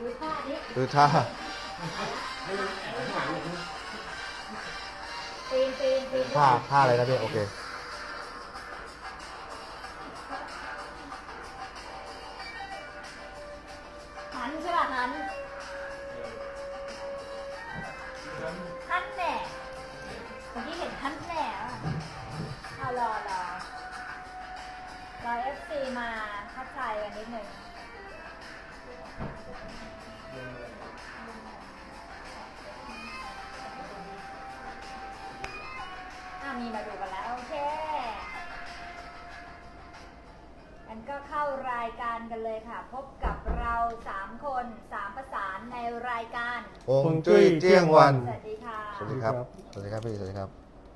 ดูท่านี้ดูท่าปีนปีนปีนท่าท่าอะไรนะพี่โอเค วัน สวัสดีค่ะสวัสดีครับ สวัสดีครับพี่ สวัสดีครับ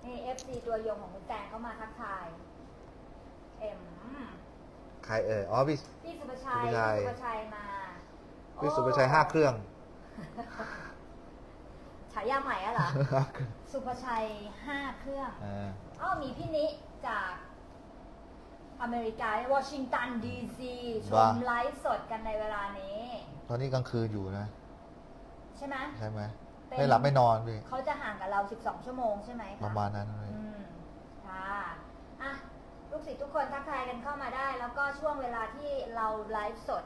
นี่เอฟซีตัวยงของคุณแตงเข้ามาทักทายเอ็มใครเอ่ย อ๋อพี่ พี่สุภชัยสุภชัย พี่สุภชัยมาพี่สุภชัยห้าเครื่อง ฉายาใหม่อะเหรอ สุภชัยห้าเครื่อง อ่า อ้อมีพี่นิจากอเมริกาวอชิงตันดีซีชมไลฟ์สดกันในเวลานี้ ตอนนี้กลางคืนอยู่นะ ใช่ไหมใช่ไหม เป็นไม่หลับไม่นอนพี่เขาจะห่างกับเรา 12 ชั่วโมงใช่ไหมคประมาณนั้นเลยอืมค่ะอะลูกศิษย์ทุกคนทักทายกันเข้ามาได้ แล้วก็ช่วงเวลาที่เราไลฟ์สด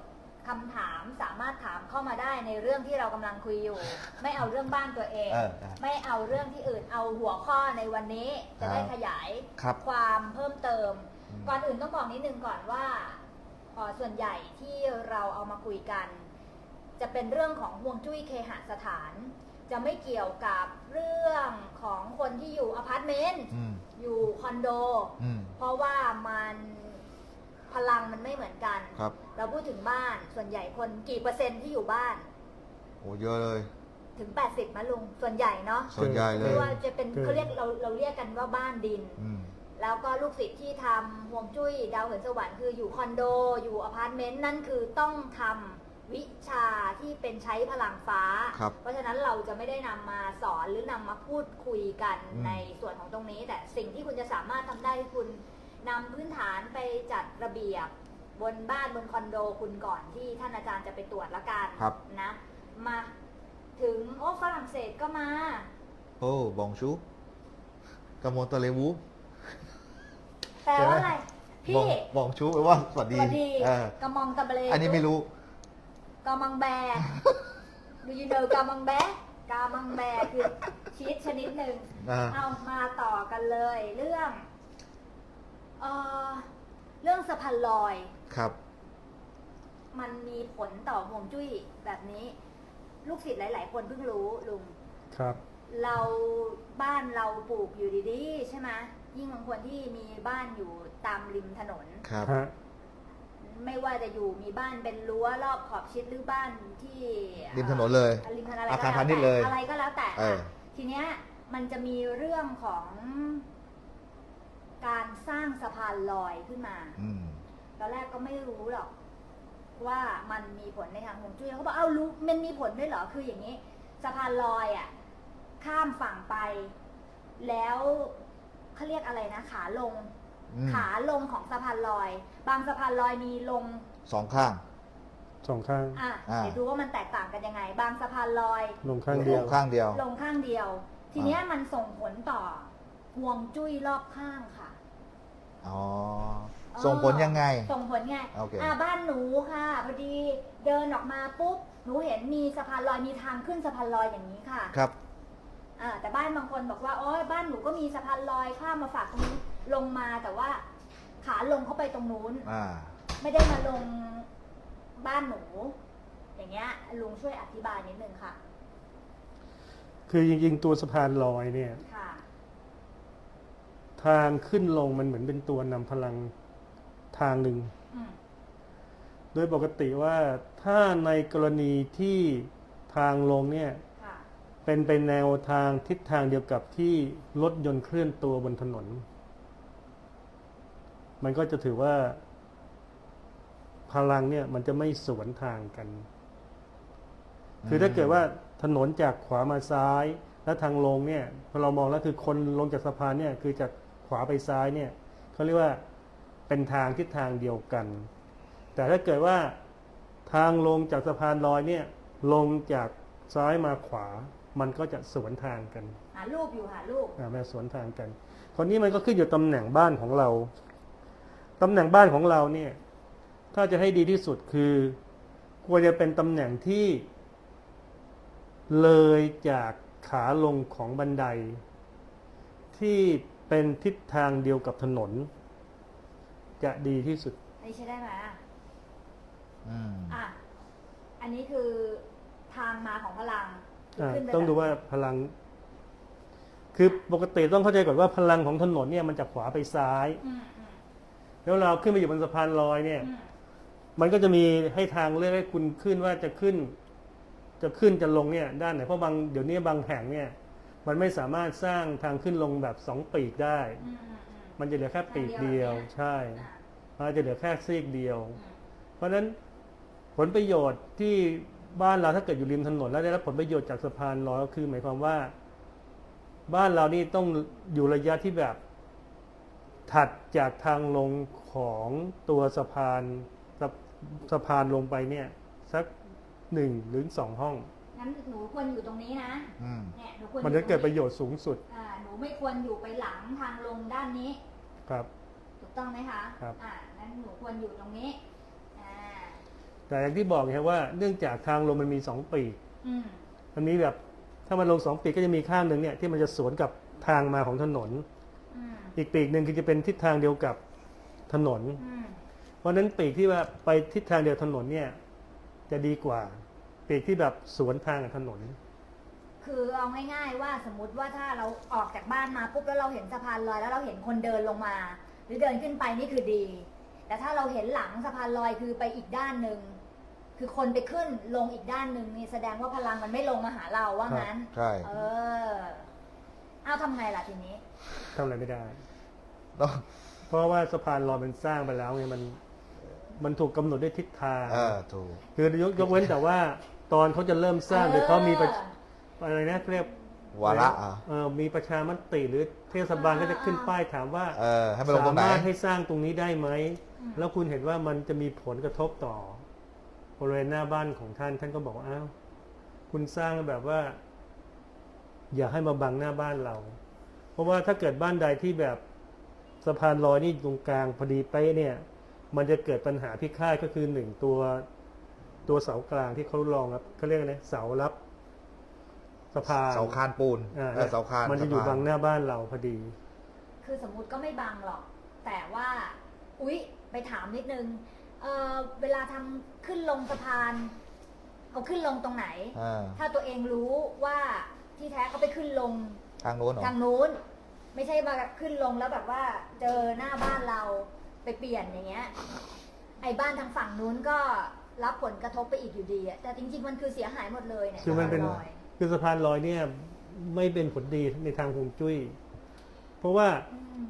คำถามสามารถถามเข้ามาได้ในเรื่องที่เรากำลังคุยอยู่ ไม่เอาเรื่องบ้านตัวเอง เออได้ ไม่เอาเรื่องที่อื่นเอาหัวข้อในวันนี้จะได้ครับขยายครับ ความเพิ่มเติม อืม ก่อนอื่นต้องบอกนิดนึงก่อนว่าเอ่อส่วนใหญ่ที่เราเอามาคุยกัน จะเป็นเรื่องของห่วงจุ้ยเคหสถาน จะไม่เกี่ยวกับเรื่องของคนที่อยู่อพาร์ตเมนต์อืมอยู่คอนโด อืมเพราะว่ามันพลังมันไม่เหมือนกัน ครับเราพูดถึงบ้านส่วนใหญ่คนกี่เปอร์เซ็นต์ที่อยู่บ้านโอ้เยอะเลย ถึง 80มาลุงส่วนใหญ่เนาะส่วนใหญ่เลไม่ยว่าจะเป็นเกินเขาเรียกเราเราเรียกกันว่าบ้านดิน อืม แล้วก็ลูกศิษย์ที่ทำห่วงจุ้ยดาวเหินสวรรค์คืออยู่คอนโด อยู่อพาร์ตเมนต์นั่นคือต้องทำ วิชาที่เป็นใช้พลังฟ้า ครับเพราะฉะนั้นเราจะไม่ได้นำมาสอนหรือนำมาพูดคุยกันอืม ในส่วนของตรงนี้ แต่สิ่งที่คุณจะสามารถทำได้คือคุณนำพื้นฐานไปจัดระเบียบบนบ้านบนคอนโดคุณก่อนที่ท่านอาจารย์จะไปตรวจละกันครับ นะมาถึงโอ้ฝรั่งเศสก็มา โอ้บองชูกามอนตะเลวู แปลว่าอะไรบองพี่บองชูแปลว่าสวัสสดีวัสดีเออกระมองตะเบเลอันนี้ไม่รู้ กามังแบดูยูเนอกามังแบกามังแบคือชีสชนิดหนึ่งอ่า เอามาต่อกันเลย เรื่องเออเรื่องสะพานลอย ครับ มันมีผลต่อห่วงจุ้ยแบบนี้ ลูกศิษย์หลาย ๆ คนเพิ่งรู้ลุง ครับ เราบ้านเราปลูกอยู่ดีๆ ใช่ไหมยิ่งบางคนที่มีบ้านอยู่ตามริมถนน ครับ ฮะ ไม่ว่าจะอยู่มีบ้านเป็นรั้วรอบขอบชิดหรือบ้านที่ริมถนนเลยริมถนนอะไรอาก็คารแล้วพาณิชย์แต่เลย อะไรก็แล้วแต่เออ ทีเนี้ยมันจะมีเรื่องของการสร้างสะพานลอยขึ้นมา อืม ตอนแรกก็ไม่รู้หรอกว่ามันมีผลในทางฮวงจุ้ยเขาบอกเอ้ารู้มันมีผลด้วยเหรอคืออย่างนี้ สะพานลอยอะ ข้ามฝั่งไป แล้วเขาเรียกอะไรนะขาลง อืมขาลงของสะพานลอย บางสะพานลอยมีลง สองข้าง สองข้าง อะอ่า เดี๋ยวดูว่ามันแตกต่างกันยังไง บางสะพานลอย ลงข้างเดียวข้างเดียว ลงข้างเดียว ทีเนี้ยมันส่งผลต่อฮวงจุ้ยรอบข้างค่ะ อ๋อ ส่งผลยังไง ส่งผลไงโอเค อ่าบ้านหนูค่ะ พอดีเดินออกมาปุ๊บ หนูเห็นมีสะพานลอยมีทางขึ้นสะพานลอยอย่างนี้ค่ะครับ อ่าแต่บ้านบางคนบอกว่าโอ้ยบ้านหนูก็มีสะพานลอยข้ามมาฝากตรงนี้ ลงมาแต่ว่าขาลงเข้าไปตรงนู้น อ่า ไม่ได้มาลงบ้านหนู อย่างเงี้ยลุงช่วยอธิบายนิดนึงค่ะ คือจริงๆ ตัวสะพานลอยเนี่ย ค่ะ ทางขึ้นลงมันเหมือนเป็นตัวนำพลังทางหนึ่ง อืมโดยปกติว่าถ้าในกรณีที่ทางลงเนี่ย ค่ะ เป็นไปแนวทางทิศทางเดียวกับที่รถยนต์เคลื่อนตัวบนถนน มันก็จะถือว่า พลังเนี่ย มันจะไม่สวนทางกัน คือถ้าเกิดว่าถนนจากขวามาซ้าย แล้วทางลงเนี่ยพอเรามองแล้วคือคนลงจากสะพานเนี่ย คือจากขวาไปซ้ายเนี่ยเขาเรียกว่าเป็นทางทิศทางเดียวกัน แต่ถ้าเกิดว่าทางลงจากสะพานลอยเนี่ย ลงจากซ้ายมาขวา มันก็จะสวนทางกัน หารูปอยู่หารูปอ่ามันสวนทางกัน คนนี้มันก็ขึ้นอยู่ตำแหน่งบ้านของเรา ตำแหน่งบ้านของเราเนี่ย ถ้าจะให้ดีที่สุดคือ ควรจะเป็นตำแหน่งที่ เลยจากขาลงของบันได ที่เป็นทิศทางเดียวกับถนน จะดีที่สุดนี่ใช่ได้ไหมอะอืมอะ อันนี้คือทางมาของพลังคืออ่าขึ้นไปต้องดูแบบว่าพลัง คือปกติต้องเข้าใจก่อนว่าพลังของถนนเนี่ยมันจากขวาไปซ้าย อืมอืม แล้วเราขึ้นไปอยู่บนสะพานลอยเนี่ยอืมมันก็จะมีให้ทางเลือกให้คุณขึ้นว่าจะขึ้น จะขึ้นจะลงเนี่ย ด้านไหนเพราะบางเดี๋ยวนี้บางแห่งเนี่ย มันไม่สามารถสร้างทางขึ้นลงแบบสองปีกได้อืมอืมอืมมันจะเหลือแค่ปีกเดียว ใช่อะมันจะเหลือแค่ซีกเดียวอืมเพราะฉะนั้นผลประโยชน์ที่บ้านเราถ้าเกิดอยู่ริมถนนแล้วได้รับผลประโยชน์จากสะพานลอยก็คือ หมายความว่า บ้านเรานี่ต้องอยู่ระยะที่แบบ ถัดจากทางลงของตัวสะพานสะสะพานลงไปเนี่ย สักหนึ่งหรือสองห้อง งั้นหนูควรอยู่ตรงนี้นะอืม เนี่ยหนูควรมันจะเกิดประโยชน์สูงสุดอ่าหนูไม่ควรอยู่ไปหลังทางลงด้านนี้ ครับ ถูกต้องไหมคะครับ อ่างั้นหนูควรอยู่ตรงนี้อ่าแต่อย่างที่บอกไงว่าเนื่องจากทางลงมันมีสองปีกอืมมันมีแบบถ้ามันลงสองปีกก็จะมีข้างหนึ่งเนี่ยที่มันจะสวนกับทางมาของถนน อืมอีกปีกหนึ่งคือจะเป็นทิศทางเดียวกับถนนอืมเพราะฉะนั้นปีกที่ว่าไปทิศทางเดียวถนนเนี่ยจะดีกว่าปีกที่แบบสวนทางกับถนน คือเอาง่ายๆว่าสมมติว่าถ้าเราออกจากบ้านมาปุ๊บแล้วเราเห็นสะพานลอยแล้วเราเห็นคนเดินลงมา หรือเดินขึ้นไปนี่คือดี แต่ถ้าเราเห็นหลังสะพานลอยคือไปอีกด้านหนึ่งคือคนไปขึ้นลงอีกด้านหนึ่งนี่แสดงว่าพลังมันไม่ลงมาหาเราว่างั้น ใช่ เออ เอาทำไงล่ะทีนี้ทำอะไรไม่ได้ต้อง เพราะว่าสะพานลอยมันสร้างไปแล้วไงมัน มันถูกกำหนดด้วยทิศทางเออถูกคือยกยกเว้นแต่ว่า ตอนเขาจะเริ่มสร้างหรือเขามีประอะไรนะเรียกวาระอะเออมีประชามติหรือเทศบาลก็จะขึ้นป้ายถามว่าเออให้มันลงตรงไหนสามารถให้สร้างตรงนี้ได้ไหมอืมแล้วคุณเห็นว่ามันจะมีผลกระทบต่อบริเวณหน้าบ้านของท่าน ท่านก็บอกว่าอ้าวคุณสร้างแบบว่า อย่าให้มาบังหน้าบ้านเรา เพราะว่าถ้าเกิดบ้านใดที่แบบ สะพานลอยนี่ตรงกลางพอดีเป๊ะเนี่ย มันจะเกิดปัญหาพิฆาตก็คือหนึ่งตัวตัวเสากลางที่เขาลองครับเขาเรียกอะไรเสารับสะพานเสาคานปูนอ่าเออเสาคานมันจะอยู่สพบังหน้าบ้านเราพอดี คือสมมุติก็ไม่บังหรอก แต่ว่า อุ๊ย ไปถามนิดนึงเออเวลาทำขึ้นลงสะพานเขาขึ้นลงตรงไหนอ่าถ้าตัวเองรู้ว่าที่แท้เขาไปขึ้นลงทางโน้นเหรอทางนู้น ไม่ใช่มาขึ้นลงแล้วแบบว่าเจอหน้าบ้านเราไปเปลี่ยนอย่างเงี้ย ไอ้บ้านทางฝั่งนู้นก็รับผลกระทบไปอีกอยู่ดีอะแต่จริงๆมันคือเสียหายหมดเลยเนี่ยคือมันเป็น สะพาลอย คือสะพานลอยเนี่ยไม่เป็นผลดีในทางฮวงจุ้ย เพราะว่า อืม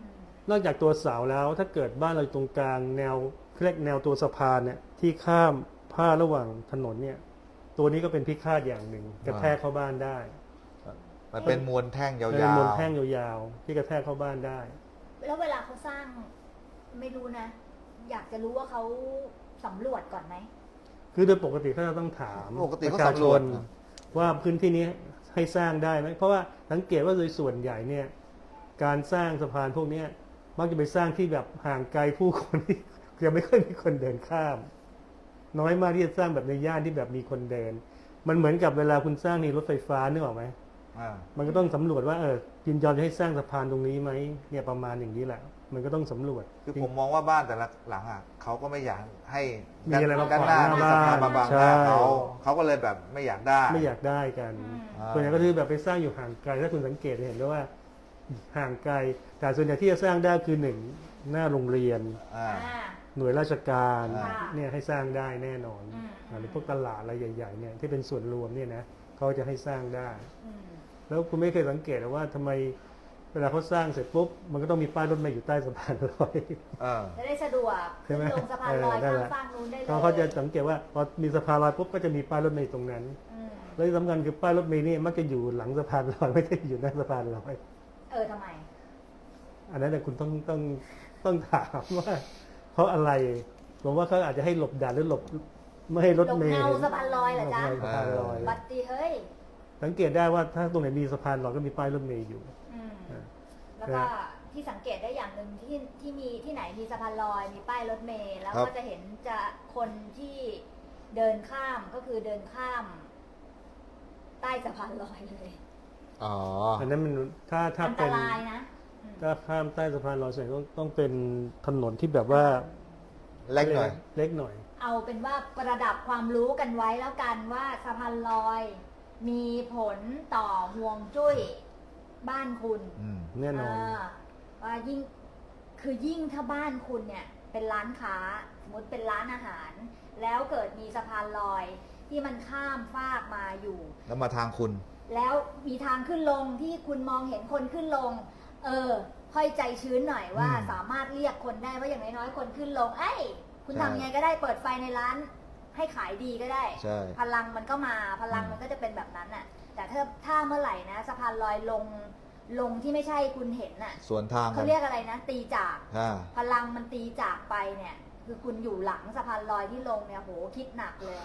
นอกจากตัวเสาแล้วถ้าเกิดบ้านเราอยู่ตรงกลางแนวเรียกแนวตัวสะพานเนี่ยที่ข้ามผ้าระหว่างถนนเนี่ย ตัวนี้ก็เป็นพิฆาตอย่างหนึ่งกระแทกเข้าบ้านได้ มันเป็นมวลแท่งยาวเป็นๆมนแท่งยาวๆ ที่กระแทกเข้าบ้านได้ แล้วเวลาเขาสร้างไม่รู้นะ อยากจะรู้ว่าเขาสำรวจก่อนไหม คือโดยปกติเขาจะต้องถามปกติปเขาระชาชสำรวจนนะว่าพื้นที่นี้ให้สร้างได้ไหมเพราะว่าสังเกตว่าโดยส่วนใหญ่เนี่ย การสร้างสะพานพวกเนี้ยมักจะไปสร้างที่แบบห่างไกลผู้คนที่ยังไม่ค่อยมีคนเดินข้าม น้อยมากที่จะสร้างแบบในย่านที่แบบมีคนเดิน มันเหมือนกับเวลาคุณสร้างนี่รถไฟฟ้านึกออกไหมอ่า มันก็ต้องสำรวจว่าเออยินยอมจะให้สร้างสะพานตรงนี้ไหมเนี่ยประมาณอย่างนี้แหละ มันก็ต้องสำรวจ คือผมมองว่าบ้านแต่ละหลังอะเขาก็ไม่อยากให้มีอะไรมาด้านหน้าขวางมีหน้าสะพานบ้านมาบังหใช่น้าเขาเขาก็เลยแบบไม่อยากได้ ไม่อยากได้กันอืมอ่าส่วนใหญ่ก็คือแบบไปสร้างอยู่ห่างไกลถ้าคุณสังเกตจะเห็นได้ว่า ห่างไกล แต่ส่วนใหญ่ที่จะสร้างได้คือหนึ่งหน้าโรงเรียนอ่าอ่าหน่วยราชการอ่าเนี่ยให้สร้างได้แน่นอนอืมอ่าหรือพวกตลาดอะไรใหญ่ๆเนี่ยที่เป็นส่วนรวมเนี่ยนะเขาจะให้สร้างได้อืม แล้วคุณไม่เคยสังเกตหรอว่าทำไมเวลาเขาสร้างเสร็จปุ๊บมันก็ต้องมีป้ายรถเมล์อยู่ใต้สะพานลอยเออจะได้สะดวกใช่ไหมขึ้นลงสะพานลอยเออนั่นข้ามแหละฝั่งนู้นได้เลยเขาเขาจะสังเกตว่าพอมีสะพานลอยปุ๊บก็จะมีป้ายรถเมล์ตรงนั้นอืมแล้วที่สำคัญคือป้ายรถเมล์นี่มักจะอยู่หลังสะพานลอยไม่ได้อยู่หน้าสะพานลอยเออทำไม อันนั้นน่ะคุณต้องต้องต้องถามว่าเพราะอะไรผมว่าเขาอาจจะให้หลบด่านหรือหลบไม่ให้รถหลบเมล์เงาสะพานลอยเหรอจ๊ะหลบเงาสะพานลอยบัตตีเฮ้ย สังเกตได้ว่าถ้าตรงไหนมีสะพานลอยก็มีป้ายรถเมล์อยู่ อืมอ่าแล้วก็ที่สังเกตได้อย่างหนึ่งที่ที่มีที่ไหนมีสะพานลอยมีป้ายรถเมล์แล้วครับ ก็จะเห็นจะคนที่เดินข้ามก็คือเดินข้าม ใต้สะพานลอยเลยอ๋อ อันนั้นมันถ้าถ้าอันตเป็นรายนะอืมถ้าข้ามใต้สะพานลอยส่วนใหญ่ต้องต้องเป็นถนนที่แบบว่าเล็กหน่อย เล็กหน่อย เอาเป็นว่าประดับความรู้กันไว้แล้วกันว่าสะพานลอย มีผลต่อห่วงจุ้ยบ้านคุณอืมแน่นอนาว่ายิ่งคือยิ่งถ้าบ้านคุณเนี่ย เป็นร้านค้า สมมติเป็นร้านอาหาร แล้วเกิดมีสะพานลอยที่มันข้ามฟากมาอยู่ แล้วมาทางคุณ แล้วมีทางขึ้นลงที่คุณมองเห็นคนขึ้นลง เออ ค่อยใจชื้นหน่อยว่าอืมสามารถเรียกคนได้ว่าอย่างน้อยๆคนขึ้นลง เอ้ย คุณใช่ ทำยังไงก็ได้เปิดไฟในร้าน ให้ขายดีก็ได้ ใช่ พลังมันก็มาพลังอืมมันก็จะเป็นแบบนั้นน่ะ แต่ถ้าถ้าเมื่อไหร่นะสะพานลอยลงลงที่ไม่ใช่คุณเห็นน่ะส่วนทางกัเขานเรียกอะไรนะ ตีจากอ่าพลังมันตีจากไปเนี่ย คือคุณอยู่หลังสะพานลอยที่ลงเนี่ยโหคิดหนักเลย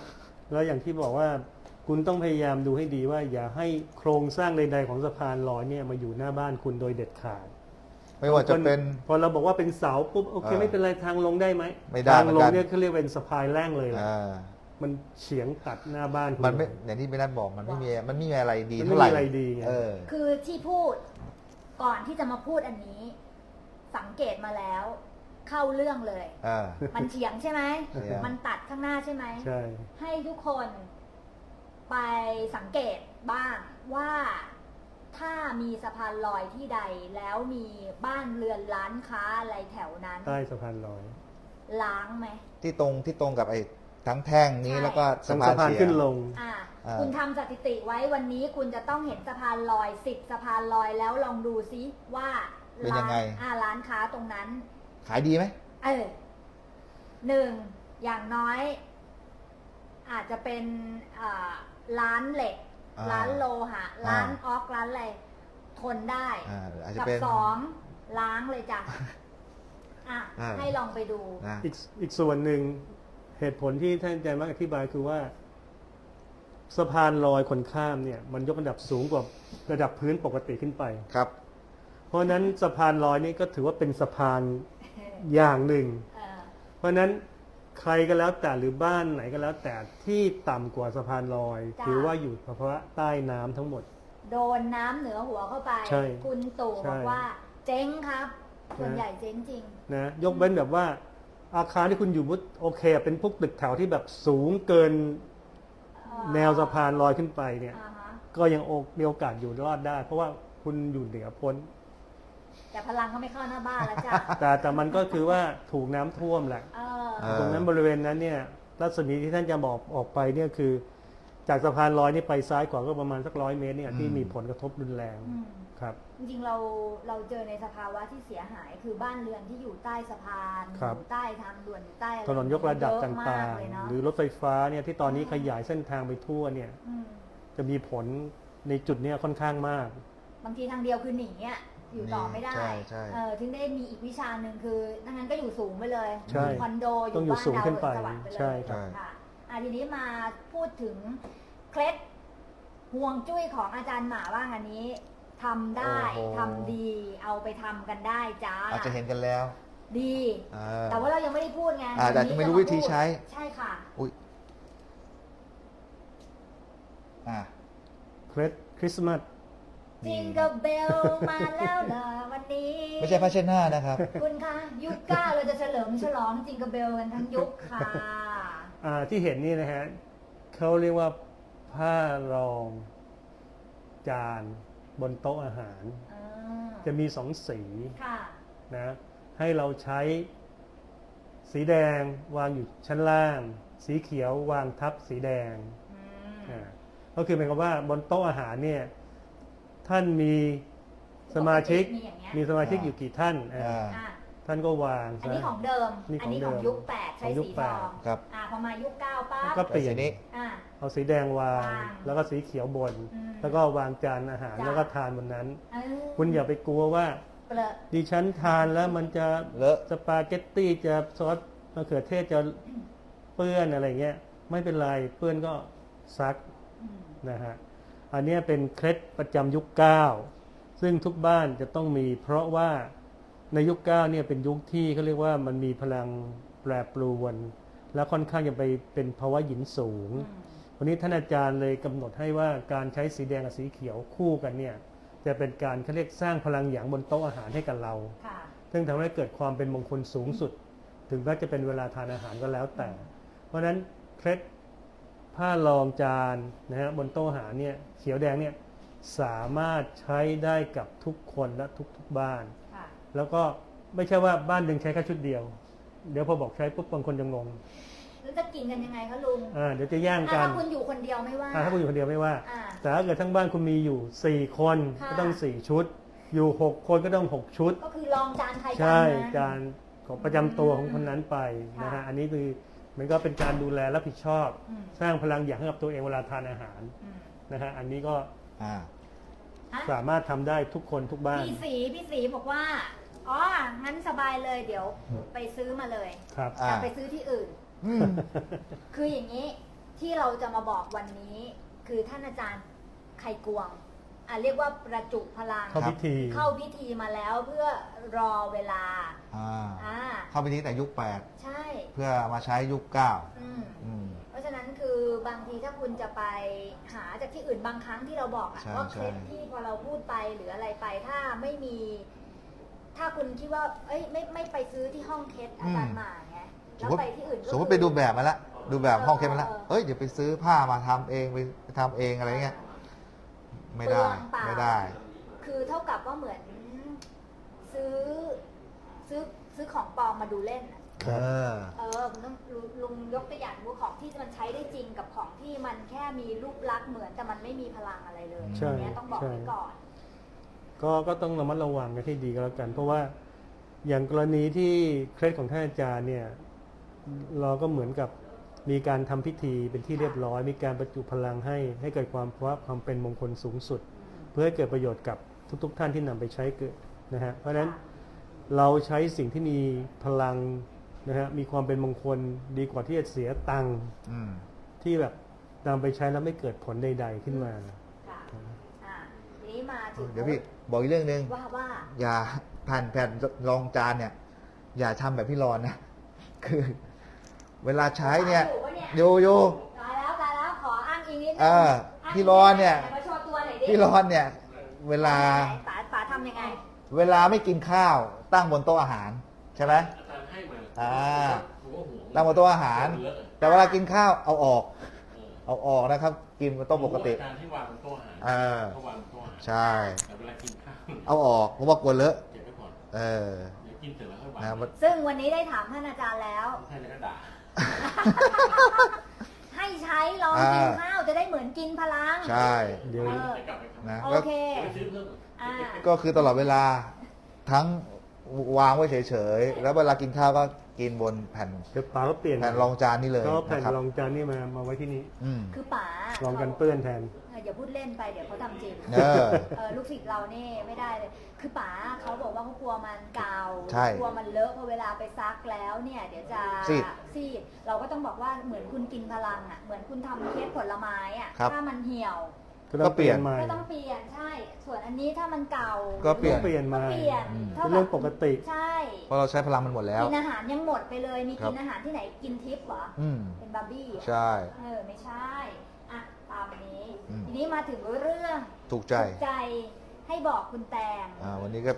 แล้วอย่างที่บอกว่าคุณต้องพยายามดูให้ดีว่า อย่าให้โครงสร้างใดๆของสะพานลอยเนี่ยมาอยู่หน้าบ้านคุณโดยเด็ดขาด ไม่ว่าจะเป็นพอเราบอกว่าเป็นเสาปุ๊บโอเคอ่าไม่เป็นไรทางลงได้ไหมไม่ได้ทางเหมือนลกังนเนี่ยเขาเรียกเป็นสะพายแร่งเลยแหละอ่ามันเฉียงตัดหน้าบ้านคุณมันไม่เลยอย่างที่พี่นัทบอกมันไม่มีมันไม่มีอะไรดีมันไม่เท่าไหร่มีอะไรดีไงเออคือที่พูดก่อนที่จะมาพูดอันนี้ สังเกตมาแล้ว เข้าเรื่องเลยอ่ามันเฉียงใช่ไหมเฉียงมันตัดข้างหน้าใช่ไหมใช่ให้ทุกคนไปสังเกตบ้างว่า ถ้ามีสะพานลอยที่ใดแล้วมีบ้านเรือนร้านค้าอะไรแถวนั้น ใต้สะพานลอย ล้างไหม ที่ตรงที่ตรงกับไอ้ทั้งแท่งนี้ใช่ แล้วก็ทั้สะงพาสะนพานเฉีย ขึ้นงลง อ่า อ่า คุณทำสถิติไว้วันนี้คุณจะต้องเห็นสะพานลอยสิบสะพานลอยแล้วลองดูซิว่าเป็นร้ายังไง อ่าร้านค้าตรงนั้น ขายดีไหม เออหนึ่งอย่างน้อย อาจจะเป็นอ่าร้านเหล็กอ่า ร้านโลหะ ร้านอ่าออกร้านอะไรทนได้อ่าอาจจะกัเป็นสองล้างเลยจ้ะอะอ่าให้ลองไปดูนะอีกอีกส่วนหนึ่งเหตุผลที่ท่านอาจารย์มักอธิบายคือว่าสะพานลอยคนข้ามเนี่ย มันยกระดับสูงกว่าระดับพื้นปกติขึ้นไปครับ เพราะฉะนั้นสะพานลอยนี่ก็ถือว่าเป็นสะพานอย่างหนึ่งเออเพราะฉะนั้น ใครก็แล้วแต่หรือบ้านไหนก็แล้วแต่ที่ต่ำกว่าสะพานลอย จ้ะ ถือว่าอยู่เฉพาะใต้น้ำทั้งหมด โดนน้ำเหนือหัวเข้าไป ใช่คุณตู่ใช่บอกว่า เจ๊งครับส่วนนะ ใหญ่เจ๊งจริง นะยกเว้นแบบว่า อาคารที่คุณอยู่มุดโอเค เป็นพวกตึกแถวที่แบบสูงเกินอ่าแนวสะพานลอยขึ้นไปเนี่ย อ่าฮะก็ยังโอกมีโอกาสอยู่รอดได้ เพราะว่าคุณอยู่เหนือพ้น แต่พลังก็ไม่เข้าหน้าบ้านแล้วจ้ะแต่แต่มันก็คือว่าถูกน้ำท่วมแหละ เออเออ ตรงนั้นบริเวณนั้นเนี่ยรัศมีที่ท่านจะบอกออกไปเนี่ยคือ จากสะพานลอยนี่ไปซ้ายขวาก็ประมาณสักร้อยเมตรเนี่ยที่มีผลกระทบรุนแรงอืมครับ จริงๆเราเราเจอในสภาวะที่เสียหายคือบ้านเรือนที่อยู่ใต้สะพานครับ อยู่ใต้ทางด่วนอยู่ใต้อะไรถนนยกระดับเยอตมา่ากงเลยเนาะๆหรือรถไฟฟ้าเนี่ยที่ตอนนี้ขยายเส้นทางไปทั่วเนี่ยมจะมีผลในจุดเนี้ยค่อนข้างมาก บางทีทางเดียวคือหนีอะ อยู่ต่อไม่ได้ใช่ใช่เออถึงได้มีอีกวิชาหนึ่งคือดังนั้นก็อยู่สูงไปเลยใช่อยู่คอนโดอต้อยู่งอยู่บ้านสูงดาวขึ้นไปสวรรค์ไปเลยใช่ครับ ค่ะอะทีนี้มาพูดถึงเคล็ดห่วงจุ้ยของอาจารย์หมาว่างอันนี้ทำได้โอ้โห ทำดี เอาไปทำกันได้จ้าอาจจะเห็นกันแล้วดี อ่า แต่ว่าเรายังไม่ได้พูดไงอ่าแต่จะไม่รู้วิธีใช้ ใช่ค่ะ อุ้ยอ่าเคล็ดคริสต์มาส จิงกับเบลมาแล้วเหรอวันนี้ ไม่ใช่ผ้าเช็ดหน้านะครับ คุณคะยุคเก้าเราจะเฉลิมฉลองจิงกับเบลกันทั้งยุคค่ะอ่าที่เห็นนี่นะฮะเขาเรียกว่าผ้ารอง จานบนโต๊ะอาหาร อ่าจะมีสองสีค่ะนะให้เราใช้ สีแดงวางอยู่ชั้นล่าง สีเขียววางทับสีแดงอืมอ่าก็คือหมายความว่าบนโต๊ะอาหารเนี่ย ท่านมีสมาชิกมีอย่างเงี้ยมีสมาชิกอยู่กี่ท่านอ่า อ่าอะท่านก็วางอันนี้ซะของเดิม นี่อัของนี้เดิขมองยุคแปดใช้ของยุสีคแปทด องครับ อ่าพอมายุคเก้าปั๊บก็เปลี่ยนสีนี้ อ่าเอาสีแดงวาง วางแล้วก็สีเขียวบน อืมแล้วก็วางจานอาหาร จ้ะ แล้วก็ทานบนนั้น เออคุณอย่าไปกลัวว่า เปลอะดิฉันทานแล้วมันจะเลอะ สปาเกตตี้จะซอสมะเขือเทศจะเปื้อนอะไรเงี้ย ไม่เป็นไรเพื่อนก็ซักอืมนะฮะ อันเนี้ยเป็นเคล็ดประจำยุคเก้าซึ่งทุกบ้านจะต้องมี เพราะว่าในยุคเก้าเนี่ยเป็นยุคที่เขาเรียกว่ามันมีพลังแปรปรวน แล้วค่อนข้างจะไปเป็นภาวะหยินสูงอืมวันนี้ท่านอาจารย์เลยกำหนดให้ว่าการใช้สีแดงกับสีเขียวคู่กันเนี่ยจะเป็นการเขาเรียกสร้างพลังหยางบนโต๊ะอาหารให้กับเราค่ะซึ่งทำให้เกิดความเป็นมงคลสูงสุด ถึงแม้จะเป็นเวลาทานอาหารก็แล้วแต่ เพราะฉะนั้นเคล็ด ผ้ารองจานนะฮะบนโต๊ะอาหารเนี่ยเขียวแดงเนี่ยสามารถใช้ได้กับทุกคนและทุกๆบ้าน ค่ะ แล้วก็ไม่ใช่ว่าบ้านหนึ่งใช้แค่ชุดเดียว เดี๋ยวพอบอกใช้ปุ๊บบางคนจะงงแล้วจะกินกันยังไงคะลุงอ่าเดี๋ยวจะแย่งอะกันถ้าคุณอยู่คนเดียวไม่ว่าอ่าถ้าคุณอยู่คนเดียวไม่ว่า อ่า แต่ถ้าเกิดทั้งบ้านคุณมีอยู่ 4 คนค่ะ ก็ต้อง 4 ชุด อยู่ 6 คนก็ต้อง 6 ชุด ก็คือลองจานใครจานใช่นั้นจานของประจำตัวของคนนั้นไปนะค่ะฮะอันนี้คือ มันก็เป็นการดูแลรับผิดชอบ อืม สร้างพลังอย่างให้กับตัวเองเวลาทานอาหารอืมนะฮะอันนี้ก็อ่า ฮะสามารถทำได้ทุกคนทุกบ้าน พี่สีพี่สีบอกว่า อ๋อ งั้นสบายเลยเดี๋ยวไปซื้อมาเลย ครับ อ่า จะไปซื้อที่อื่น อืม คืออย่างนี้ที่เราจะมาบอกวันนี้ คือท่านอาจารย์ไข่กวง อะเรียกว่าประจุพลัง เข้าพิธีเข้าพิธีมาแล้วเพื่อรอเวลาอ่าอ่าเข้าไปนี้แต่ยุคแปดใช่เพื่อมาใช้ยุคเก้าอืม อืม เพราะฉะนั้นคือบางทีถ้าคุณจะไปหาจากที่อื่นบางครั้งที่เราบอกอะใช่ว่าเคล็ดใช่ ที่พอเราพูดไปหรืออะไรไปถ้าไม่มี ถ้าคุณคิดว่า เอ้ยไม่ไม่ไปซื้อที่ห้องเคล็ดอาจารย์หมาไงสแล้มวมติไปที่อื่นก็สมมติคือ ไปดูแบบมาแล้ว ดูแบบห้องเคสมาแล้วเออ เอ้ยเดี๋ยวไปซื้อผ้ามาทำเองไปทำเองอะไรเงี้ย ไม่ได้ เปลืองเปล่า ไม่ได้ คือเท่ากับว่าเหมือนซื้อซื้อซื้อของปลอมมาดูเล่นอะเออเออคุณต้องลุลุงยกตัวอย่างดูของที่มันใช้ได้จริงกับของที่มันแค่มีรูปลักษณ์เหมือนแต่มันไม่มีพลังอะไรเลยใช่อันเนี้ยต้องบอกไว้ก่อน ก็ก็ต้องระมัดระวังกันให้ดีก็แล้วกัน เพราะว่าอย่างกรณีที่เคล็ดของท่านอาจารย์เนี่ย เราก็เหมือนกับ มีการทำพิธีเป็นที่เรียบร้อย มีการประจุพลังให้ให้เกิดความเพราะความเป็นมงคลสูงสุด เพื่อให้เกิดประโยชน์กับทุก ๆ ท่านที่นำไปใช้เกิดนะฮะเพราะฉะนั้นเราใช้สิ่งที่มีพลังนะฮะมีความเป็นมงคลดีกว่าที่จะเสียตังค์อืมที่แบบนำไปใช้แล้วไม่เกิดผลใด ๆ ขึ้นมาค่ะอ่าทีนี้มาถึงเดี๋ยวพี่บอกอีกเรื่องหนึ่งว่าว่าอย่าแผ่นแผ่นรองจานเนี่ย อย่าทำแบบพี่รอนนะคือ เวลาใช้เนี่ยอยู่ปะเนี่ยโยโยตายแล้วตายแล้วขออ้างอิงนิดนึงเอออ้างพี่ร้อนเนี่ยมาโชว์ตัวหน่อยดิพี่รอนเนี่ย เวลาป๋าป๋าทำยังไง เวลาไม่กินข้าวตั้งบนโต๊ะอาหารใช่ไหมอาจารย์ให้มาอ่าผมก็ห่วงตั้งบนโต๊ะอาหารเลอะแต่เวลากินข้าวเอาออกเออเอาออกนะครับ กินบนโต๊ะปกติอาจารย์ที่วางบนโต๊ะอาหารเออเขาวางบนโต๊ะอาหารใช่แต่เวลากินข้าวเอาออกเพราะว่ากลัวเลอะเก็บไว้ก่อนเออเดี๋ยวกินเสร็จแล้วค่อยวางนะมันซึ่งวันนี้ได้ถามท่านอาจารย์แล้วใช่แล้วก็ด่า ให้ใช้ลองกินข้าวจะได้เหมือนกินพลังใช่ เดี๋ยว เออไปกลับไปครับนะโอก็เคไปซื้อเพิ่มอ่าก็คือตลอดเวลาทั้งวางไว้เฉยๆ แล้วเวลากินข้าวก็กินบนแผ่นเดี๋ยวป๋าก็เปลี่ยนแผ่นรองจานนี่เลยก็แผ่นนะครับรองจานนี่มามาไว้ที่นี่อืม คือป๋ารองกันเปื้อนแทนเอออ ย่าพูดเล่นไปเดี๋ยวเขาทำจริงเออเออลูกศิษย์เรานี่ไม่ได้เลย คือป๋าเขาบอกว่าเขากลัวมันเกาใช่กลัวมันเลอะพอเวลาไปซักแล้วเนี่ย เดี๋ยวจะซีดซีดเราก็ต้องบอกว่าเหมือนคุณกินพลังอะเหมือนคุณทำเค้กผลไม้อะครับ ถ้ามันเหี่ยวก็ต้องเปลี่ยน ใหม่ก็ต้องเปลี่ยนใช่ ส่วนอันนี้ถ้ามันเก่าก็เปลี่ยนเปลี่ยนก็ใหม่ เปลี่ยนอืม ท่าเป็นเรื่องปกติ ใช่เพราะเราใช้พลังมันหมดแล้ว กินอาหารยังหมดไปเลยมีครับ กินอาหารที่ไหนกินทิปเหรออืมเป็นบาร์บี้เหรอใช่ เออไม่ใช่อะ ตามนี้ อืม ทีนี้มาถึงเรื่องถูกใจถูกใจให้บอกคุณแตง อ่าวันนี้ก็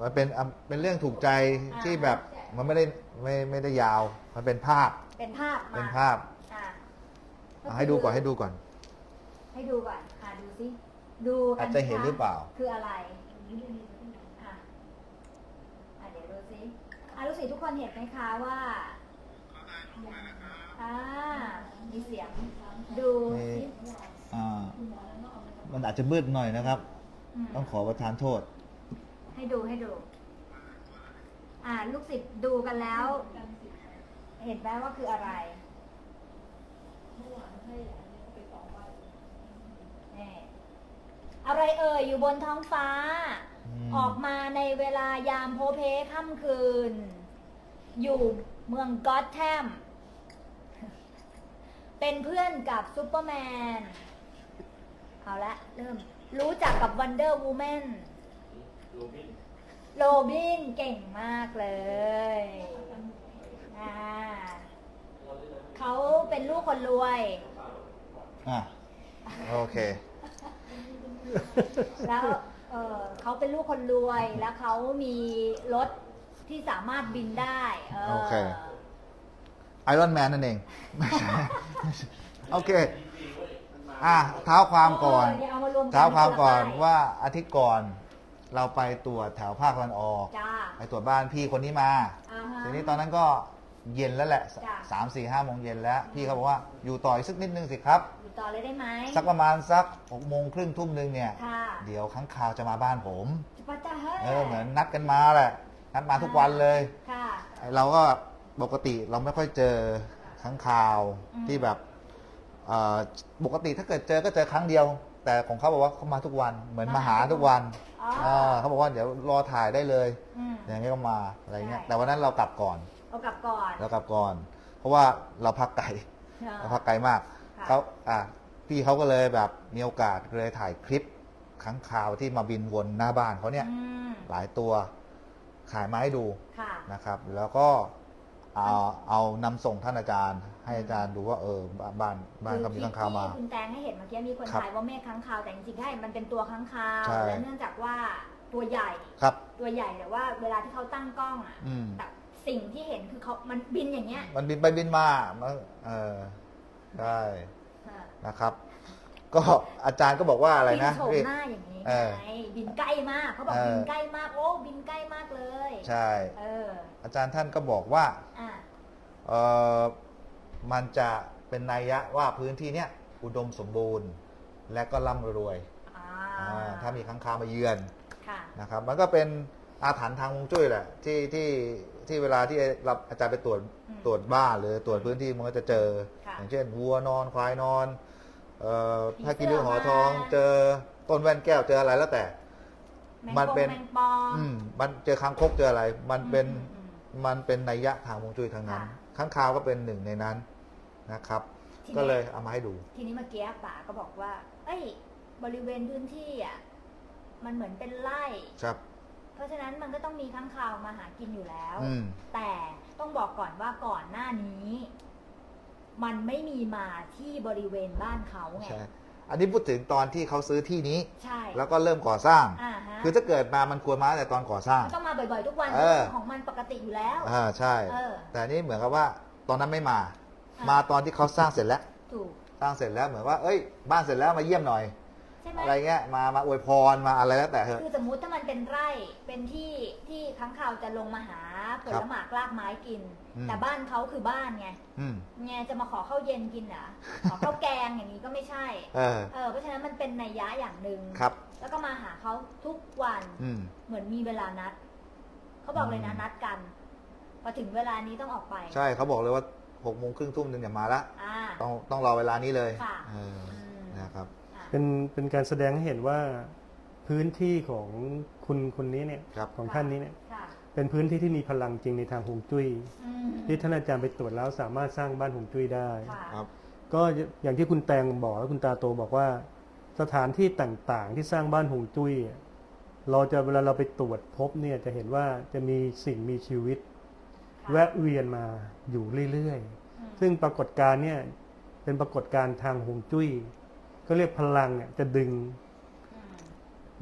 มันเป็นอะเป็นเรื่องถูกใจอ่า ที่แบบมันไม่ได้ไม่ไม่ได้ยาว มันเป็นภาพเป็นภาพมาเป็นภาพอะอะให้ดูก่อนให้ดูก่อน ให้ดูก่อนอะดูสิดูกัอาจจะเห็นหรือเปล่า คืออะไรอะอะเดี๋ยวดูสิอะลูกศิษย์ทุกคนเห็นไหมคะว่า อ่ามีเสียงดูสิอ่ามันอาจจะมืดหน่อยนะครับ อืมต้องขอประทานโทษ ให้ดูให้ดู อ่า ลูกศิษย์ดูกันแล้ว เห็นไหมว่าคืออะไรนี่อะไรเอ่ยอยู่บนท้องฟ้า อืม ออกมาในเวลายามโพเพค่ำคืน อยู่เมืองก็อตแทม เป็นเพื่อนกับซูเปอร์แมน เอาละเริ่ม รู้จักกับวันเดอร์วูแมน โรบินโรบินเก่งมากเลยอ่าเขาเป็นลูกคนรวย อะโอเค แล้วเออเขาเป็นลูกคนรวย แล้วเขามีรถที่สามารถบินได้ เออโอเค ไอรอนแมนนั่นเองไม่ใช่โอเคอะเท้าความก่อนเดี๋ยวเอามารวมกันเท้าความก่อนทีละป้ยว่าอาทิตย์ก่อนเราไปตรวจแถวภาคตะวันออก จ้า ไปตรวจบ้านพี่คนนี้มา อ่าฮะ ทีนี้ตอนนั้นก็เย็นแล้วแหละจ้ะ สามสี่ห้าโมงเย็นแล้ว พี่เขาบอกว่าอยู่ต่ออีกสักนิดนึงสิครับ อยู่ต่อเลยได้ไหมสักประมาณสักหกโมงครึ่งทุ่มหนึ่งเนี่ย ค่ะเดี๋ยวค้างคาวจะมาบ้านผม จะปะจ้าเฮ้ยเออเหมือนนัดกันมาแหละ นัดมาทุกวันเลย ค่ะไอ้เราก็ ปกติเราไม่ค่อยเจอค้างคาวอืมที่แบบเอ่อปกติถ้าเกิดเจอก็เจอครั้งเดียว แต่ของเขาบอกว่าเขามาทุกวันเหมือนมาหาทุกวันอ๋อเออเขาบอกว่าเดี๋ยวรอถ่ายได้เลยอืมอย่างเงี้ยก็มาอะไรเงี้ยใช่แต่วันนั้นเรากลับก่อนเอากลับก่อนเรากลับก่อน เพราะว่าเราพักไกลค่ะเราพักไกลมากค่ะเขาอะพี่เขาก็เลยแบบมีโอกาสเลยถ่ายคลิปค้างคาวที่มาบินวนหน้าบ้านเขาเนี่ยอืมหลายตัวขายมาให้ดูค่ะนะครับ แล้วก็ เอาเอานำส่งท่านอาจารย์ ให้อาจารย์ดูว่าเออบ้านบ้านบ้านเขามีค้างคาวมา ที่คุณแตงให้เห็นเมื่อกี้มีคนครับถ่ายว่าเมฆค้างคาวแต่จริงๆให้มันเป็นตัวค้างคาวใช่ และเนื่องจากว่าตัวใหญ่ ครับ ตัวใหญ่แต่ว่าเวลาที่เขาตั้งกล้องอะอืม แต่สิ่งที่เห็นคือเขามันบินอย่างเงี้ยมันบินไปบินมามันเออใช่ค่ะนะครับ ก็อาจารย์ก็บอกว่าอะไรนะบินโฉมเรียกหน้าอย่างนี้เออไงบินใกล้มากเขาบอกเออบินใกล้มากโอ้บินใกล้มากเลย ใช่เอออาจารย์ท่านก็บอกว่าอะเออมันจะเป็นนัยยะว่าพื้นที่เนี้ยอุดมสมบูรณ์ และก็ร่ำรวยอ่าอ่าถ้ามีค้างคาวมาเยือนค่ะนะครับมันก็เป็นอาถรรพ์ทางฮวงจุ้ยแหละที่ที่ที่เวลาที่เราอาจารย์ไปตรวจอืมตรวจบ้านหรือตรวจพื้นที่มันก็จะเจอค่ะอย่างเช่นวัวนอนควายนอน เอ่อผีถ้ากินเรื่องหอเสื้อทองมาเจอต้นแว่นแก้วเจออะไรแล้วแต่ แมงมันปองเป็น แมงปอง อืมมันเจอคางคกเจออะไร มันเป็นอืมอืมอืมมันเป็นนัยยะทางฮวงจุ้ยทั้งนั้นค่ะ ข้างคาวก็เป็นหนึ่งในนั้นนะครับ ทีนี้ก็เลยเอามาให้ดู ทีนี้เมื่อกี้ป๋าก็บอกว่า เอ้ย บริเวณพื้นที่อะ มันเหมือนเป็นไร่ ครับ เพราะฉะนั้นมันก็ต้องมีข้างคาวมาหากินอยู่แล้ว อืมแต่ต้องบอกก่อนว่าก่อนหน้านี้ มันไม่มีมาที่บริเวณบ้านเขาไง ใช่ อันนี้พูดถึงตอนที่เขาซื้อที่นี้ ใช่ แล้วก็เริ่มก่อสร้างอ่าฮะคือถ้าเกิดมามันควรมาตั้งแต่ตอนก่อสร้างมันต้องมาบ่อยๆ ทุกวันเออของมันปกติอยู่แล้วอ่าใช่เออแต่อันนี่เหมือนกับว่าตอนนั้นไม่มาอะมาตอนที่เขาสร้างเสร็จแล้วถูกสร้างเสร็จแล้วเหมือนว่า เอ้ย บ้านเสร็จแล้วมาเยี่ยมหน่อยใช่ไหมอะไรเงี้ยมามาอวยพรมาอะไรแล้วแต่เถอะคือสมมุติถ้ามันเป็นไร่เป็นที่ที่ ค้างคาวจะลงมาหาผครัลบหมากรากไม้กิน อืม แต่บ้านเขาคือบ้านไงอืมไงจะมาขอข้าวเย็นกินเหรอขอข้าวแกงอย่างนี้ก็ไม่ใช่ เออ เออเพราะฉะนั้นมันเป็นนัยยะอย่างหนึ่งครับ แล้วก็มาหาเขาทุกวัน อืม เหมือนมีเวลานัด เขาบอกเลยนะอืม นัดกัน พอถึงเวลานี้ต้องออกไป ใช่เขาบอกเลยว่าหกโมงครึ่งทุ่มหนึ่งอย่ามาละ อ่า ต้องต้องรอเวลานี้เลยค่ะ เอออืมนะครับ อะเป็นเป็นการแสดงให้เห็นว่าพื้นที่ของคุณคนนี้เนี่ยครับ ของท่านนี้เนี่ยค่ะ เป็นพื้นที่ที่มีพลังจริงในทางฮวงจุ้ยอืมที่ท่านอาจารย์ไปตรวจแล้วสามารถสร้างบ้านฮวงจุ้ยได้ค่ะครับ ก็อย่างที่คุณแตงบอกและคุณตาโตบอกว่า สถานที่ต่างๆ ที่สร้างบ้านฮวงจุ้ยอะเราจะเวลาเราไปตรวจพบเนี่ยจะเห็นว่าจะมีสิ่งมีชีวิตค่ะแวะเวียนมาอยู่เรื่อยอืมๆซึ่งปรากฏการณ์เนี่ยเป็นปรากฏการณ์ทางฮวงจุ้ยก็เรียกพลังเนี่ยจะดึงอืม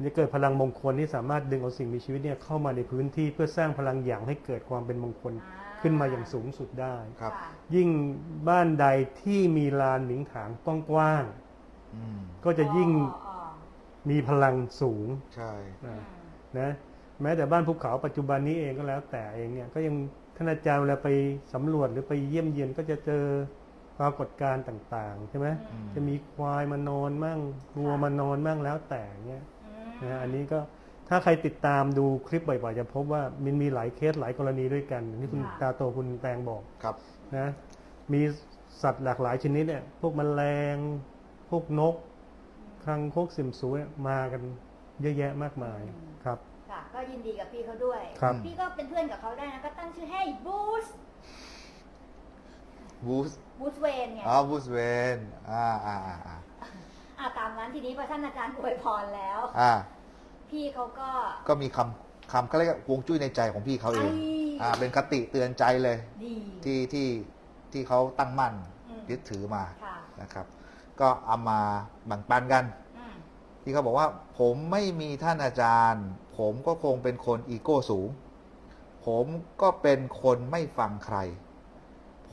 จะเกิดพลังมงคลที่สามารถดึงเอาสิ่งมีชีวิตเนี่ยเข้ามาในพื้นที่เพื่อสร้างพลังอย่างให้เกิดความเป็นมงคลอ่าขึ้นมาอย่างสูงสุดได้ ครับะยิ่งบ้านใดที่มีลานหมิงถางกว้างอืมๆก็จะยิ่งอ๋ออ๋อมีพลังสูงใช่ อ๋อนะอืมนะแม้แต่บ้านภูเขาปัจจุบันนี้เองก็แล้ว แต่เองเนี่ยก็ยังท่านอาจารย์เวลาไปสำรวจหรือไปเยี่ยมเยียนก็จะเจอปรากฏการณ์ต่าง ๆ ใช่ไหม อืม จะมีควายมานอนมั่งวัวมานอนมั่งแล้วแต่เนี่ยอืม นะอันนี้ก็ถ้าใครติดตามดูคลิปบ่อยๆ จะพบว่ามันมีหลายเคสหลายกรณีด้วยกันอย่างที่คุณตาโตคุณแตงบอกครับนะมีสัตว์หลากหลายชนิดเนี่ยพวกแมลง พวกนกครังคกสิมสูเนี่ยมากันเยอะแยะมากมายครับค่ะก็ยินดีกับพี่เขาด้วย ครับ พี่ก็เป็นเพื่อนกับเขาได้นะก็ตั้งชื่อให้บูสบูสบูสเวนไงอ๋อบูสเวนอ่าอ่าอ่า อ่าอะตามนั้นทีนี้พอท่านอาจารย์อวยพรแล้ว อ่า พี่เขาก็ก็มีคำคำเขาเรียกว่าฮวงจุ้ยในใจของพี่เขาเองไอ้อ่า เป็นคติเตือนใจเลย ดีที่ที่ที่เขาตั้งมั่นอืมยึดถือมาค่ะนะครับ ก็เอามาแบ่งปันกัน อืมที่เขาบอกว่าผมไม่มีท่านอาจารย์ ผมก็คงเป็นคนอีโก้สูง ผมก็เป็นคนไม่ฟังใคร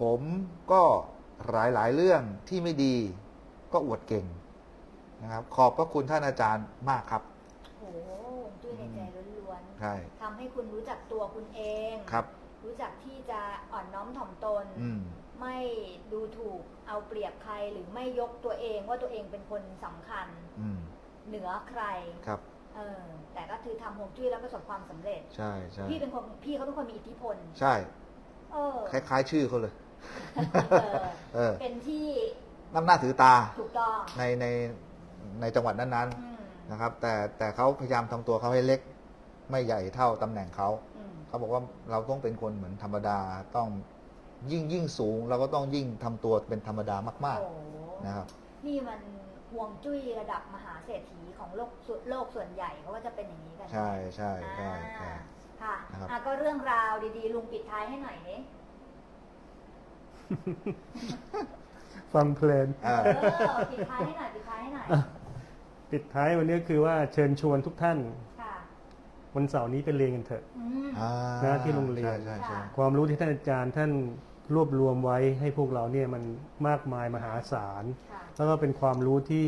ผมก็หลายหลายๆเรื่องที่ไม่ดี ก็อวดเก่ง นะครับ ขอบพระคุณท่านอาจารย์มากครับโอ้โหด้วยในใจล้วนใช่ๆทำให้คุณรู้จักตัวคุณเองครับ รู้จักที่จะอ่อนน้อมถ่อมตนอืมไม่ดูถูกเอาเปรียบใครหรือไม่ยกตัวเองว่าตัวเองเป็นคนสำคัญอืมเหนือใครครับเออแต่ก็คือทำฮวงจุ้ยแล้วประสบความสำเร็จ ใช่ใช่พี่เป็นคนพี่เขาเป็นคนมีอิทธิพล ใช่ เออ คล้าย ๆ ชื่อเขาเลยเออเออเป็นที่น้ำหน้าถือตาถูกต้องในใน ในจังหวัดนั้นอืมๆนะครับ แต่แต่เขาพยายามทำตัวเขาให้เล็ก ไม่ใหญ่เท่าตำแหน่งเขา อืมเขาบอกว่าเราต้องเป็นคนเหมือนธรรมดาต้องยิ่งยิ่งสูง เราก็ต้องยิ่งทำตัวเป็นธรรมดามากโอ้โหๆนะครับ นี่มันห่วงจุ้ยระดับมหาเศรษฐีของโลกส่วนโลกส่วนใหญ่เขาว่าจะเป็นอย่างนี้กันใช่ใช่ใช่ใช่ อ่าค่ะนะครับ อะก็เรื่องราวดีๆ ลุงปิดท้ายให้หน่อยนี้ฟังเพลินอ่าเออปิดท้ายให้หน่อยปิดท้ายให้หน่อยอะ ปิดท้ายวันนี้คือว่าเชิญชวนทุกท่านค่ะวันเสาร์นี้ไปเรียนกันเถอะอืมอ่านะที่โรงเรียนใช่ใช่ใช่ความรู้ที่ท่านอาจารย์ท่านรวบรวมไว้ให้พวกเราเนี่ยมันมากมายมหาศาลค่ะแล้วก็เป็นความรู้ที่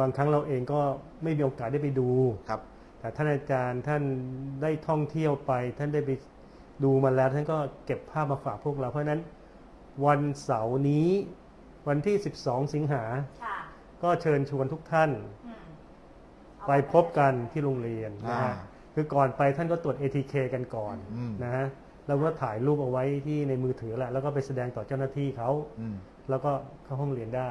บางครั้งเราเองก็ไม่มีโอกาสได้ไปดูครับ แต่ท่านอาจารย์ท่านได้ท่องเที่ยวไป ท่านได้ไปดูมาแล้ว ท่านก็เก็บภาพมาฝากพวกเรา เพราะฉะนั้นวันเสาร์นี้วันที่ 12 สิงหาค่ะก็เชิญชวนทุกท่านอืมเอา ไปพบกันที่โรงเรียนนะฮะอ่าคือก่อนไปท่านก็ตรวจ ATK กันก่อนอืมนะฮะแล้วก็ถ่ายรูปเอาไว้ที่ในมือถือแหละแล้วก็ไปแสดงต่อเจ้าหน้าที่เขาอืมแล้วก็เข้าห้องเรียนได้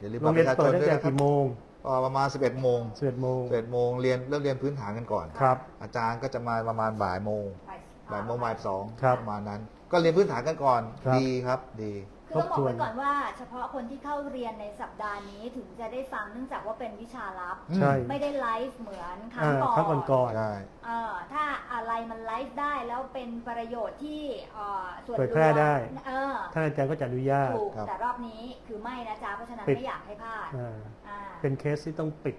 อย่าลืมโรงเรียนบัตเปิดประชาชตั้งแต่วยนะครับกี่โมงก็ประมาณ 11โมงสิบเอ็ดโมง11โมงเรียนเริ่มเรียนพื้นฐานกันก่อนครับ อาจารย์ก็จะมาประมาณบ่ายโมงไปบ่ายโมงบ่ายสองครับประมาณนั้น ก็เรียนพื้นฐานกันก่อนครับดี ครับดีคือต้องบอกทบทวนไว้ก่อนว่าเฉพาะคนที่เข้าเรียนในสัปดาห์นี้ถึงจะได้ฟังเนื่องจากว่าเป็นวิชาลับอืมใช่ ไม่ได้ไลฟ์เหมือนครั้งอ่าก่อนครั้งก่อน ใช่ เออถ้าอะไรมันไลฟ์ได้แล้วเป็นประโยชน์ที่เอ่อส่วนเผยแพร่ได้เออท่านอาจารย์ก็จะอนุญาต ถูกครับ แต่รอบนี้คือไม่นะจ๊ะเพราะฉะนั้นปิด ไม่อยากให้พลาดอ่าอ่า เป็นเคสที่ต้องปิด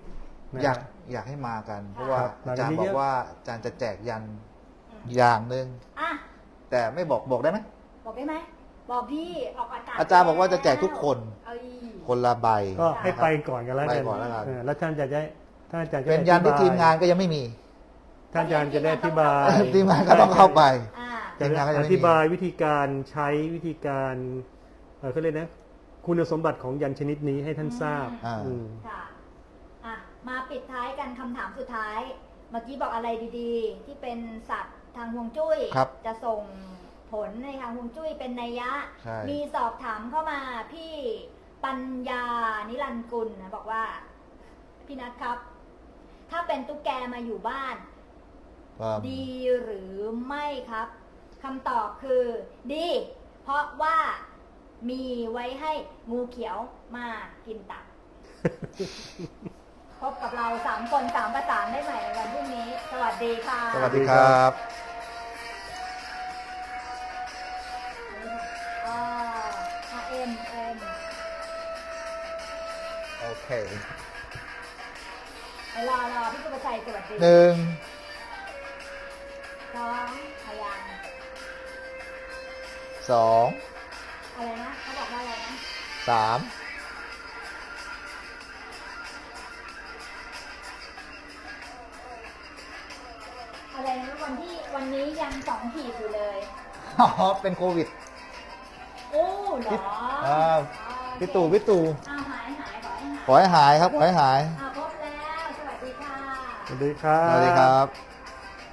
นะ อยากอยากให้มากัน เพราะว่าครับอาจารย์หลังจากนี้บอเยกอะ ว่าอาจารย์จะแจกยันอืม อย่างหนึ่งอะแต่ไม่บอกบอกได้ไหมบอกได้ไหม บอกพี่ออกอากาศอาจารย์บอกว่าจะแจกทุกคน เอ้ยคนละใบก็ให้นะครับไปก่อนกันแล้วไปกันก่อนแล้วกัน เออแล้วท่านจะได้ท่านอาจารย์จะเป็นได้ยันที่อธิบทีมงานก็ยังไม่มีท่านอาจารย์จะได้อธิบาย ทีมงานก็ต้องเข้าไป อ่าจะทีมงานก็ยังอไม่มี ธิบายวิธีการใช้วิธีการเอ่อเขาเรียกนะ คุณสมบัติของยันชนิดนี้ให้ท่านทราบอ่า อืมค่ะอะ มาปิดท้ายกันคำถามสุดท้าย เมื่อกี้บอกอะไรดีๆ ที่เป็นศัพท์ทางฮวงจุ้ย ครับ จะส่ง ผลในทางฮวงจุ้ยเป็นนัยยะ ใช่ มีสอบถามเข้ามาพี่ปัญญานิรันดร์กุลนะบอกว่า พี่นัทครับ ถ้าเป็นตุ๊กแกมาอยู่บ้าน ก็ดีหรือไม่ครับคำตอบคือ ดี เพราะว่ามีไว้ให้งูเขียวมากินตับ พบกับเราสามคนสามประสานได้ใหม่ในวันพรุ่งนี้ สวัสดีค่ะ สวัสดีครับ โอเครอรอพี่สุภชัยสวัสดีหนึ่งสองพยางค์สองอะไรนะเขาบอกว่าอะไรนะสามอะไรนะวันที่วันนี้ยังสองขีดอยู่เลย อ๋อเป็นโควิด โอ้เหรออ่าอ่าพี่ตู่พี่ตู่อ้าวหา ขอให้หายครับขอให้หาย อ่าพบแล้ว สวัสดีค่ะ สวัสดีครับ สวัสดีครับ